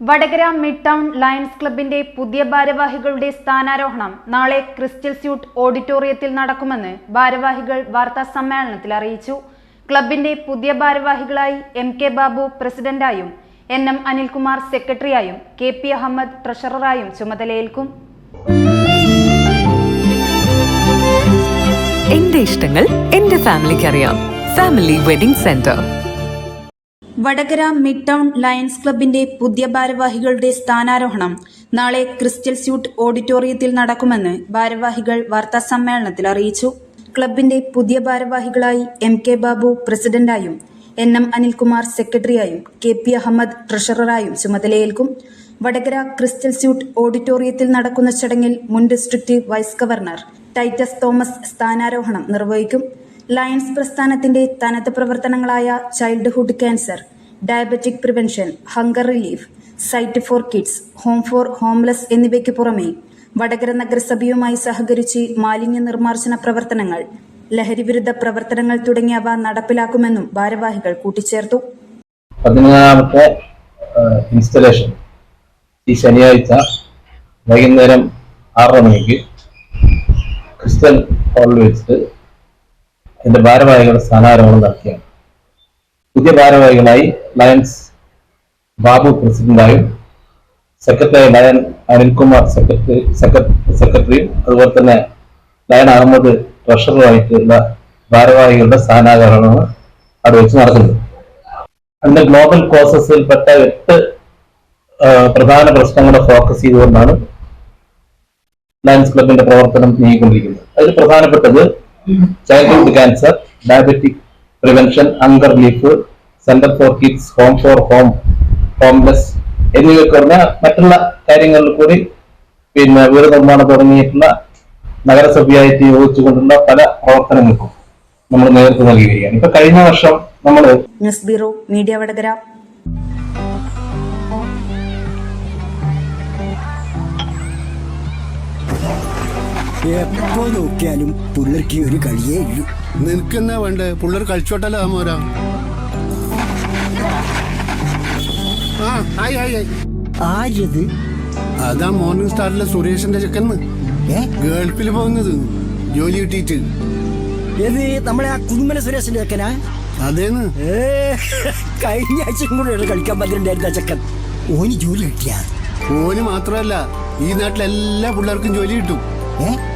Vadakara mid town lions ക്ലബിന്റെ പുതിയ ഭാരവാഹികളുടെ സ്ഥാനാരോഹണം നാളെ ക്രിസ്റ്റൽ സ്യൂട്ട് ഓഡിറ്റോറിയത്തിൽ നടക്കുമെന്ന് ഭാരവാഹികൾ വാർത്താ സമ്മേളനത്തിൽ അറിയിച്ചു. ക്ലബിന്റെ പുതിയ ഭാരവാഹികളായി എം കെ ബാബു പ്രസിഡന്റായും എൻ എം അനിൽകുമാർ സെക്രട്ടറിയായും കെ പി അഹമ്മദ് ട്രഷററായും ചുമതലയേൽക്കും. എന്റെ ഇഷ്ടങ്ങൾ എന്റെ ഫാമിലിക്ക് അറിയാം family wedding centre. Vadakara mid town lions ക്ലബിന്റെ പുതിയ ഭാരവാഹികളുടെ സ്ഥാനാരോഹണം നാളെ ക്രിസ്റ്റൽ സ്യൂട്ട് ഓഡിറ്റോറിയത്തിൽ നടക്കുമെന്ന് ഭാരവാഹികൾ വാർത്താ സമ്മേളനത്തിൽ അറിയിച്ചു. ക്ലബിന്റെ പുതിയ ഭാരവാഹികളായി എം കെ ബാബു പ്രസിഡന്റായും എൻ എം അനിൽകുമാർ സെക്രട്ടറിയായും കെ പി അഹമ്മദ് ട്രഷററായും ചുമതലയേൽക്കും. വടകര ക്രിസ്റ്റൽ സ്യൂട്ട് ഓഡിറ്റോറിയത്തിൽ നടക്കുന്ന ചടങ്ങിൽ മുൻ district vice governor Titus Thomas സ്ഥാനാരോഹണം നിർവഹിക്കും. ലയൺസ് പ്രസ്ഥാനത്തിന്റെ തനത് പ്രവർത്തനങ്ങളായ childhood cancer diabetic prevention hunger relief sight for kids home for homeless എന്നിവയ്ക്ക് പുറമെ വടകര നഗരസഭയുമായി സഹകരിച്ച് മാലിന്യ നിർമ്മാർജന പ്രവർത്തനങ്ങൾ ലഹരിവിരുദ്ധ പ്രവർത്തനങ്ങൾ തുടങ്ങിയവ നടപ്പിലാക്കുമെന്നും ഭാരവാഹികൾ കൂട്ടിച്ചേർത്തു. പതിനാറാമത്തെ ഇൻസ്റ്റലേഷൻ ഈ ശനിയാഴ്ച വൈകുന്നേരം ആറര മണിക്ക് ക്രിസ്ത്യൻ ഹോളിൽ വെച്ചിട്ട് എന്റെ ഭാരവാഹികളുടെ സ്ഥാനാരോഹണം നടത്തിയാണ് പുതിയ ഭാരവാഹികളായി ലയൻസ് ബാബു പ്രസിഡന്റായും സെക്രട്ടറി ലയൻ അനിൽകുമാർ സെക്രട്ടറി സെക്രട്ടറിയും അതുപോലെ തന്നെ ലയൻ അഹമ്മദ് ട്രഷററുമായിട്ടുള്ള ഭാരവാഹികളുടെ സ്ഥാനാകരണമാണ് അവിടെ വെച്ച് നടക്കുന്നത് അതിന്റെ ഗ്ലോബൽ കോസസിൽപ്പെട്ട എട്ട് പ്രധാന പ്രശ്നങ്ങളെ ഫോക്കസ് ചെയ്തുകൊണ്ടാണ് ലയൻസ് ക്ലബിന്റെ പ്രവർത്തനം നീങ്ങിക്കൊണ്ടിരിക്കുന്നത്. അതിൽ പ്രധാനപ്പെട്ടത് childhood cancer diabetic prevention hunger relief centre for kids home for home homeless എന്നിവയൊക്കെ പറഞ്ഞ മറ്റുള്ള കാര്യങ്ങളിൽ കൂടി പിന്നെ വീട് നിർമ്മാണം തുടങ്ങിയിട്ടുള്ള നഗരസഭയായിട്ട് യോജിച്ചുകൊണ്ടുള്ള പല പ്രവർത്തനങ്ങൾക്കും നമ്മൾ നേതൃത്വം നൽകുകയാണ് ഇപ്പൊ കഴിഞ്ഞ വർഷം നമ്മൾ ന്യൂസ് ബ്യൂറോ മീഡിയ വടകര. എപ്പോ നോക്കിയാലും പുള്ളർക്ക് ഒരു കളിയേ ഇല്ല. നിനക്കെന്നാ വേണ്ടേ? പുള്ളർ കളിച്ചോട്ടല്ലോ മോരാ? ആ ആയി ആയി ആയി. ആര്യത് അതാ മോർണിംഗ് സ്റ്റാറിലെ സുരേഷിന്റെ ചെക്കന്ന് ഗൾഫിൽ പോകുന്നത്. ജോലി കിട്ടിയിട്ട്. ഏത് നമ്മളെ ആ കുടുംബന സുരേഷിന്റെ ചെക്കനാ? അതേന്ന്. കഴിഞ്ഞ ആഴ്ചയും കൂടെ കളിക്കാൻ പറ്റുന്നുണ്ടായിരുന്ന ചെക്കൻ. ഓന് ജോലി കിട്ടിയ? ഓന് മാത്രമല്ല ഈ നാട്ടിലെല്ലാ പിള്ളേർക്കും ജോലി കിട്ടും. ഏ?